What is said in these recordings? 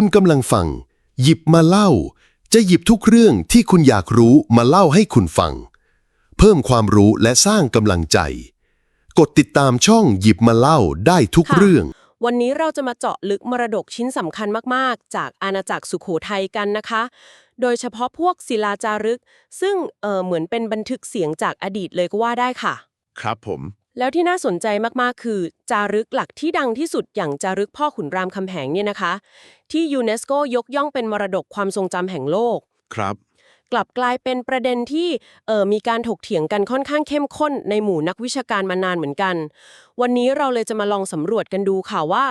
คุณกำลังฟัง หยิบมาเล่า จะหยิบทุกเรื่องที่คุณอยากรู้มาเล่าให้คุณฟัง เพิ่มความรู้และสร้างกำลังใจ กดติดตามช่องหยิบมาเล่าได้ทุกค่ะเรื่อง วันนี้เราจะมาเจาะลึกมรดกชิ้นสำคัญมาก ๆ จากอาณาจักรสุโขทัยกันนะคะ โดยเฉพาะพวกศิลาจารึก ซึ่งเออเหมือนเป็นบันทึกเสียงจากอดีตเลยก็ว่าได้ค่ะ ครับผม แล้วที่น่าสนใจมาก ๆ คือ จารึกหลักที่ดังที่สุดอย่างจารึกพ่อขุนรามคำแหงเนี่ยนะคะ ที่ยูเนสโกยกย่องเป็นมรดกความทรงจำแห่งโลก ครับ กลับกลายเป็นประเด็นที่เอ่อมีการถกเถียงกันค่อนข้างเข้มข้นในหมู่นักวิชาการมานานเหมือนกัน วันนี้เราเลยจะมาลองสำรวจกันดูค่ะว่า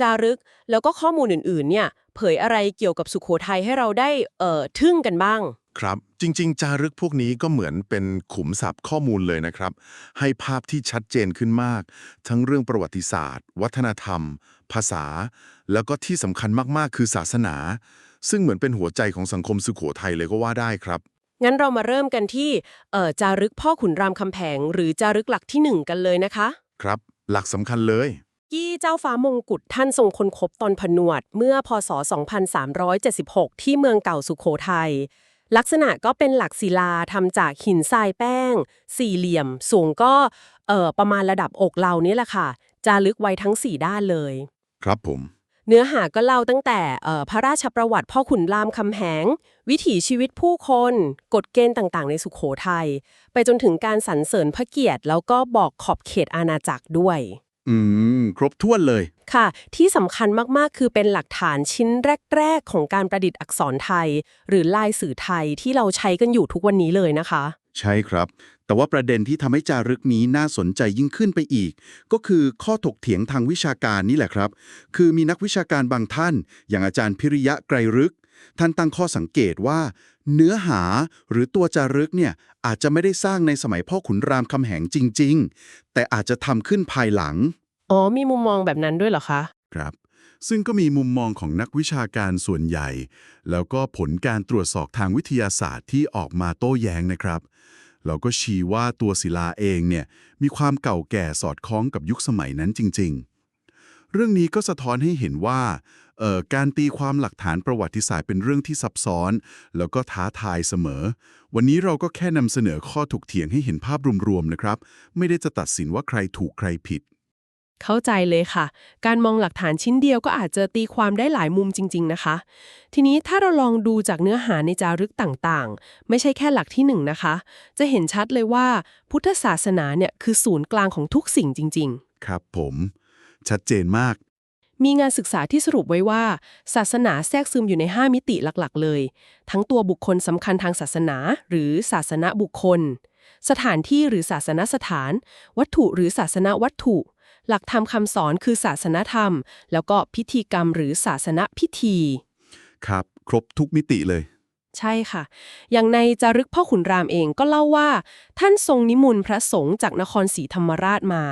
จารึกแล้วก็ข้อมูลอื่น ๆ เนี่ยเผยอะไรเกี่ยวกับสุโขทัยให้เราได้เอ่อทึ่งกันบ้าง ครับ จริง ๆ จารึกพวกนี้ก็เหมือนเป็นขุมทรัพย์ข้อมูลเลยนะครับ ให้ภาพที่ชัดเจนขึ้นมาก ทั้งเรื่องประวัติศาสตร์ วัฒนธรรม ภาษา แล้วก็ที่สำคัญมากๆ คือศาสนา ซึ่งเหมือนเป็นหัวใจของสังคมสุโขทัยเลยก็ว่าได้ครับ งั้นเรามาเริ่มกันที่เอ่อจารึกพ่อขุนรามคำแผง หรือจารึกหลักที่หนึ่งกันเลยนะคะ ครับ หลักสำคัญเลยกี้เจ้าฟ้ามงกุฎท่านทรงค้นพบตอนผนวด เมื่อพศ 2376 ที่เมืองเก่าสุโขทัย ลักษณะก็เป็นหลักศิลาทำจากหินทรายแป้ง สี่เหลี่ยม สูงก็เอ่อประมาณระดับอกเรานี่แหละค่ะ จารึกไว้ทั้ง4ด้านเลย ครับผม เนื้อหาก็เล่าตั้งแต่เอ่อพระราชประวัติพ่อขุนรามคำแหง วิถีชีวิตผู้คน กฎเกณฑ์ต่างๆ ในสุขโขทัยไปจนถึงการสรรเสริญพระเกียรติ แล้วก็บอกขอบเขตอาณาจักรด้วย อืม ครบถ้วนเลย ค่ะ ที่สำคัญมาก ๆ คือเป็นหลักฐานชิ้นแรก ๆ ของการประดิษฐ์อักษรไทย หรือลายสื่อไทยที่เราใช้กันอยู่ทุกวันนี้เลยนะคะ ใช่ครับ แต่ว่าประเด็นที่ทำให้จารึกนี้น่าสนใจยิ่งขึ้นไปอีก ก็คือข้อถกเถียงทางวิชาการนี่แหละครับ คือมีนักวิชาการบางท่าน อย่างอาจารย์พิริยะไกรรึก ท่านตั้งข้อสังเกตว่า เนื้อหาหรือตัวจารึกเนี่ยอาจจะไม่ได้สร้างในสมัยพ่อขุนรามคำแหงจริง ๆ แต่อาจจะทำขึ้นภายหลัง อ๋อ มีมุมมองแบบนั้นด้วยเหรอคะ ครับ ซึ่งก็มีมุมมองของนักวิชาการส่วนใหญ่ แล้วก็ผลการตรวจสอบทางวิทยาศาสตร์ที่ออกมาโต้แย้งนะครับ เราก็ชี้ว่าตัวศิลาเองเนี่ยมีความเก่าแก่สอดคล้องกับยุคสมัยนั้นจริง ๆ เรื่องนี้ก็สะท้อนให้เห็นว่าเอ่อการตีความหลักฐานประวัติศาสตร์เป็นเรื่องที่ซับซ้อน แล้วก็ท้าทายเสมอ วันนี้เราก็แค่นำเสนอข้อถกเถียงให้เห็นภาพรวมๆนะครับ ไม่ได้จะตัดสินว่าใครถูกใครผิด เข้าใจเลยค่ะ การมองหลักฐานชิ้นเดียวก็อาจจะตีความได้หลายมุมจริง ๆ นะคะ ทีนี้ถ้าเราลองดูจากเนื้อหาในจารึกต่างๆ ไม่ใช่แค่หลักที่หนึ่งนะคะ จะเห็นชัดเลยว่าพุทธศาสนาเนี่ยคือศูนย์กลางของทุกสิ่งจริง ๆ ครับผม ชัดเจนมาก มีงานศึกษาที่สรุปไว้ว่า ศาสนาแทรกซึมอยู่ใน 5 มิติหลักๆ เลย ทั้งตัวบุคคลสำคัญทางศาสนา หรือศาสนบุคคล สถานที่หรือศาสนสถาน วัตถุหรือศาสนวัตถุ หลักธรรมคำสอนคือศาสนธรรม แล้วก็พิธีกรรมหรือศาสนพิธี ครับ ครบทุกมิติเลย ใช่ค่ะ อย่างในจารึกพ่อขุนรามเองก็เล่าว่า ท่านทรงนิมนต์พระสงฆ์จากนครศรีธรรมราชมา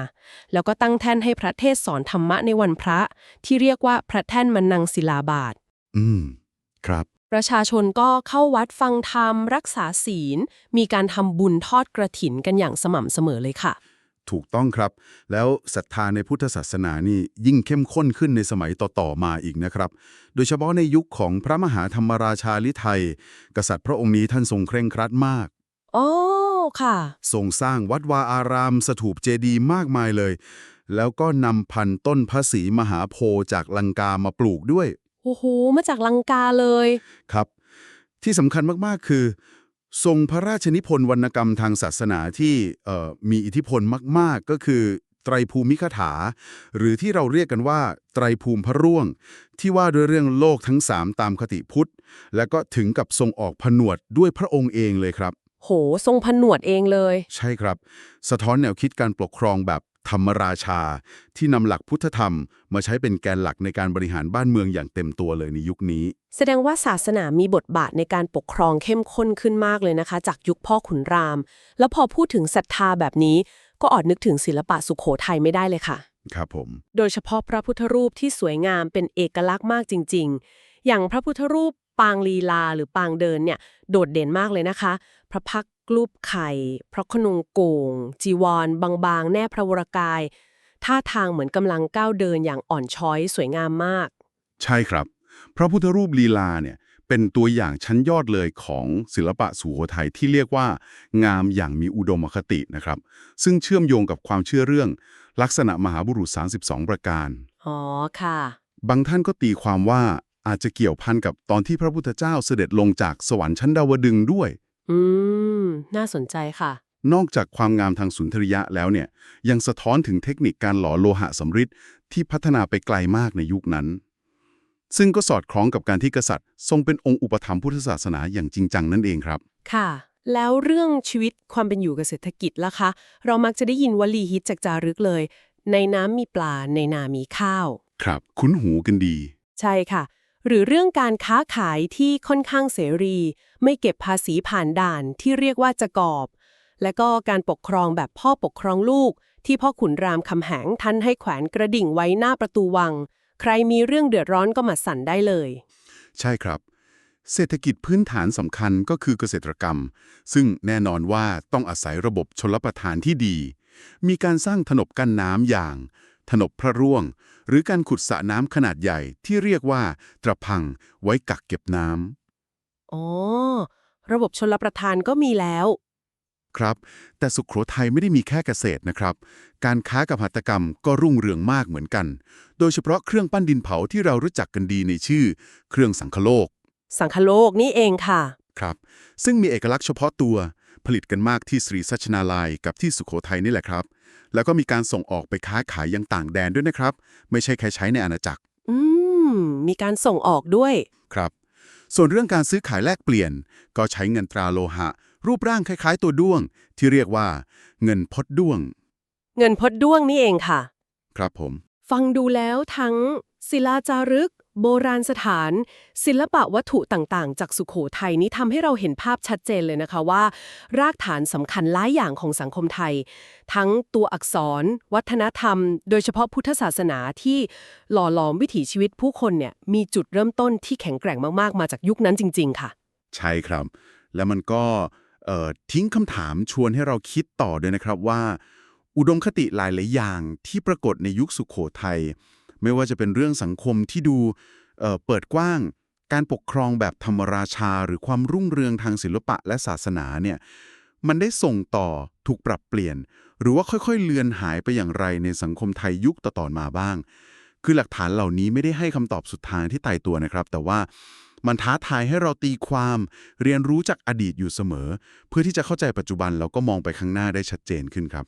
แล้วก็ตั้งแท่นให้พระเทศสอนธรรมะในวันพระ ที่เรียกว่าพระแท่นมันนังศิลาบาท อืม ครับ ประชาชนก็เข้าวัดฟังธรรม รักษาศีล มีการทำบุญทอดกระถินกันอย่างสม่ำเสมอเลยค่ะ ถูกต้องครับ แล้วศรัทธาในพุทธศาสนานี่ยิ่งเข้มข้นขึ้นในสมัยต่อ ๆ มาอีกนะครับ โดยเฉพาะในยุคของพระมหาธรรมราชาลิไทย กษัตริย์พระองค์นี้ท่านทรงเคร่งครัดมากอ๋อค่ะทรงสร้างวัดวาอารามสถูปเจดีย์มากมายเลย แล้วก็นำพันธุ์ต้นพระศรีมหาโพธิ์จากลังกามาปลูกด้วย โอ้โห มาจากลังกาเลย ครับ ที่สำคัญมาก ๆ คือ ทรงพระราชนิพนธ์วรรณกรรมทางศาสนาที่เอ่อมีอิทธิพลมาก ๆ ก็คือ ไตรภูมิคถา หรือที่เราเรียกกันว่า ไตรภูมิพระร่วง ที่ว่าด้วยเรื่องโลกทั้งสามตามคติพุทธ และก็ถึงกับทรงออกผนวดด้วยพระองค์เองเลยครับ โห ทรงผนวดเองเลย ใช่ครับ สะท้อนแนวคิดการปกครองแบบ ธรรมราชา ที่นำหลักพุทธธรรม มาใช้เป็นแกนหลักในการบริหารบ้านเมืองอย่างเต็มตัวเลยในยุคนี้ แสดงว่าศาสนามีบทบาทในการปกครองเข้มข้นขึ้นมากเลยนะคะ จากยุคพ่อขุนราม แล้วพอพูดถึงศรัทธาแบบนี้ ก็อดนึกถึงศิลปะสุขโขทัยไม่ได้เลยค่ะ ครับผม โดยเฉพาะพระพุทธรูปที่สวยงามเป็นเอกลักษณ์มากจริง ๆ อย่างพระพุทธรูปปางลีลาหรือปางเดินเนี่ยโดดเด่นมากเลยนะคะ พระพักต ร์รูปไข่พระขนงโก่งจีวร บางๆ แนบพระวรกาย ท่าทางเหมือนกำลังก้าวเดินอย่างอ่อนช้อยสวยงามมาก ใช่ครับ พระพุทธรูปลีลาเนี่ยเป็นตัวอย่างชั้นยอดเลยของศิลปะสุโขทัยที่เรียกว่า งามอย่างมีอุดมคตินะครับ ซึ่งเชื่อมโยงกับความเชื่อเรื่อง ลักษณะมหาบุรุษ 32 ประการ อ๋อค่ะ บางท่านก็ตีความว่าอาจจะเกี่ยวพันกับตอนที่พระพุทธเจ้าเสด็จลงจากสวรรค์ชั้นดาวดึงส์ด้วย อืม น่าสนใจค่ะ นอกจากความงามทางสุนทรียะแล้วเนี่ย ยังสะท้อนถึงเทคนิคการหล่อโลหะสำริดที่พัฒนาไปไกลมากในยุคนั้น ซึ่งก็สอดคล้องกับการที่กษัตริย์ ทรงเป็นองค์อุปถัมภ์พุทธศาสนาอย่างจริงจังนั่นเองครับ ค่ะ แล้วเรื่องชีวิตความเป็นอยู่กับเศรษฐกิจล่ะคะ เรามักจะได้ยินวลีฮิตจากจารึกเลย ในน้ำมีปลาในนามีข้าว ครับ คุ้นหูกันดี ใช่ค่ะ หรือเรื่องการค้าขายที่ค่อนข้างเสรี ไม่เก็บภาษีผ่านด่านที่เรียกว่าจะกอบ และก็การปกครองแบบพ่อปกครองลูก ที่พ่อขุนรามคำแหงท่านให้แขวนกระดิ่งไว้หน้าประตูวัง ใครมีเรื่องเดือดร้อนก็มาสั่นได้เลย ใช่ครับ เศรษฐกิจพื้นฐานสำคัญก็คือเกษตรกรรม ซึ่งแน่นอนว่าต้องอาศัยระบบชลประทานที่ดี มีการสร้างถนนกั้นน้ำอย่าง ถนนพระร่วง หรือการขุดสระน้ำขนาดใหญ่ที่เรียกว่า ตระพังไว้กักเก็บน้ำอ๋อ ระบบชลประทานก็มีแล้ว ครับ แต่สุขโขทัยไม่ได้มีแค่เกษตรนะครับ การค้ากับหัตถกรรมก็รุ่งเรืองมากเหมือนกัน โดยเฉพาะเครื่องปั้นดินเผาที่เรารู้จักกันดีในชื่อ เครื่องสังคโลก สังคโลกนี่เองค่ะ ครับ ซึ่งมีเอกลักษณ์เฉพาะตัว ผลิตกันมากที่สรีสัชนาลัยกับที่สุขโขทัยนี่แหละครับ แล้วก็มีการส่งออกไปค้าขายยังต่างแดนด้วยนะครับ ไม่ใช่แค่ใช้ในอาณาจักร อืม มีการส่งออกด้วย ครับ ส่วนเรื่องการซื้อขายแลกเปลี่ยน ก็ใช้เงินตราโลหะ รูปร่างคล้ายๆ ตัวด้วง ที่เรียกว่า เงินพดด้วง เงินพดด้วงนี่เองค่ะ ครับผม ฟังดูแล้วทั้งศิลาจารึก โบราณสถาน ศิลปะวัตถุต่างๆ จากสุขโขทัยนี้ทำให้เราเห็นภาพชัดเจนเลยนะคะว่า รากฐานสำคัญหลายอย่างของสังคมไทย ทั้งตัวอักษร วัฒนธรรม โดยเฉพาะพุทธศาสนาที่หล่อหลอมวิถีชีวิตผู้คนเนี่ยมีจุดเริ่มต้นที่แข็งแกร่งมากๆ มาจากยุคนั้นจริง ๆ ค่ะ ใช่ครับ แล้วมันก็ทิ้งคำถามชวนให้เราคิดต่อด้วยนะครับว่า อุดมคติหลายๆอย่างที่ปรากฏในยุคสุขโขทัย ไม่ว่าจะเป็นเรื่องสังคมที่ดูเเปิดกว้าง การปกครองแบบธรรมราชา หรือความรุ่งเรืองทางศิลปะและศาสนาเนี่ยมันได้ส่งต่อถูกปรับเปลี่ยน หรือว่าค่อยๆ เลือนหายไปอย่างไรในสังคมไทยยุคต่อๆมาบ้าง คือหลักฐานเหล่านี้ไม่ได้ให้คำตอบสุดทางที่ตายตัวนะครับ แต่ว่ามันท้าทายให้เราตีความ เรียนรู้จากอดีตอยู่เสมอ เพื่อที่จะเข้าใจปัจจุบันแล้วก็มองไปข้างหน้าได้ชัดเจนขึ้นครับ